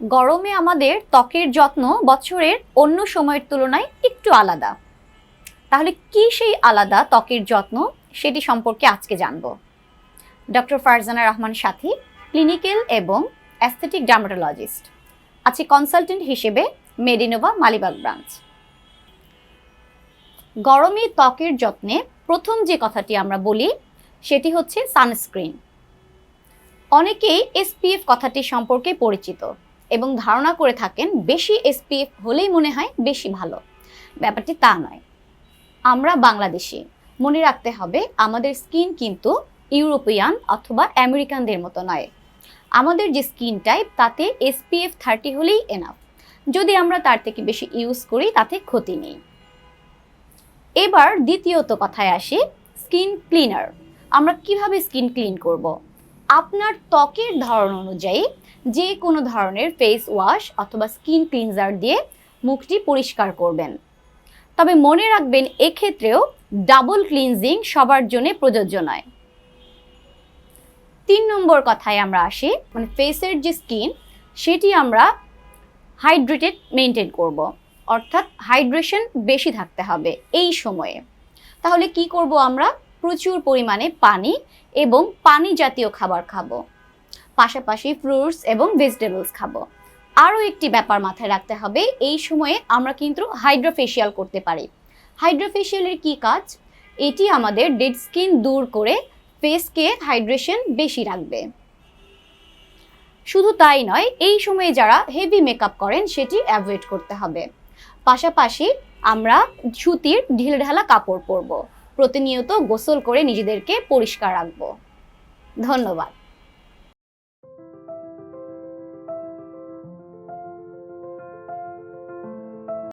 গরমে আমাদের ত্বকের যত্ন বছরের অন্য সময়ের তুলনায় একটু আলাদা। তাহলে কি সেই আলাদা ত্বকের যত্ন? সেটি সম্পর্কে আজকে জানব। ডক্টর ফারজানা রহমান সাথী, ক্লিনিক্যাল এবং অ্যাস্থেটিক ডার্মাটোলজিস্ট। আছে কনসালটেন্ট হিসেবে মেডিনোভা মালিবাগ ব্রাঞ্চ। গরমে ত্বকের যত্নে প্রথম যে কথাটি আমরা বলি, সেটি হচ্ছে সানস্ক্রিন। অনেকেই এসপিএফ কথাটি সম্পর্কে পরিচিত। এবং ধারণা করে থাকেন বেশি এসপিএফ হলেই মনে হয় বেশি ভালো। ব্যাপারটি তা নয়। আমরা বাংলাদেশি। মনে রাখতে হবে, আমাদের স্কিন কিন্তু ইউরোপিয়ান অথবা আমেরিকানদের মতো নয়। আমাদের যে স্কিন টাইপ, তাতে এসপিএফ থার্টি হলেই এনাফ যদি আমরা তার থেকে বেশি ইউজ করি, তাতে ক্ষতি নেই। এবার দ্বিতীয়ত কথায় আসি, স্কিন ক্লিনার। আমরা কীভাবে স্কিন ক্লিন করব? আপনার ত্বকের ধরন অনুযায়ী যে কোনো ধরনের ফেস ওয়াশ অথবা স্কিন ক্লিনজার দিয়ে মুখটি পরিষ্কার করবেন। তবে মনে রাখবেন, এক্ষেত্রেও ডাবল ক্লিনজিং সবার জন্য প্রযোজ্য নয়। তিন নম্বর কথায় আমরা আসি মানে ফেসের যে স্কিন সেটি আমরা হাইড্রেটেড মেনটেন করব। অর্থাৎ হাইড্রেশন বেশি থাকতে হবে এই সময়ে। তাহলে কি করব আমরা? প্রচুর পরিমাণে পানি এবং পানি জাতীয় খাবার খাব। পাশাপাশি ফ্রুটস এবং ভেজিটেবলস খাব। আরও একটি ব্যাপার মাথায় রাখতে হবে, এই সময়ে আমরা কিন্তু হাইড্রোফেশিয়াল করতে পারি। হাইড্রোফেশিয়ালের কি কাজ? এটি আমাদের ডেড স্কিন দূর করে ফেসকে হাইড্রেশন বেশি রাখবে। শুধু তাই নয়, এই সময়ে যারা হেভি মেকআপ করেন, সেটি অ্যাভয়েড করতে হবে। পাশাপাশি আমরা সুতির ঢিলঢালা কাপড় পরব। প্রতিনিয়ত গোসল করে নিজেদেরকে পরিষ্কার রাখব। ধন্যবাদ।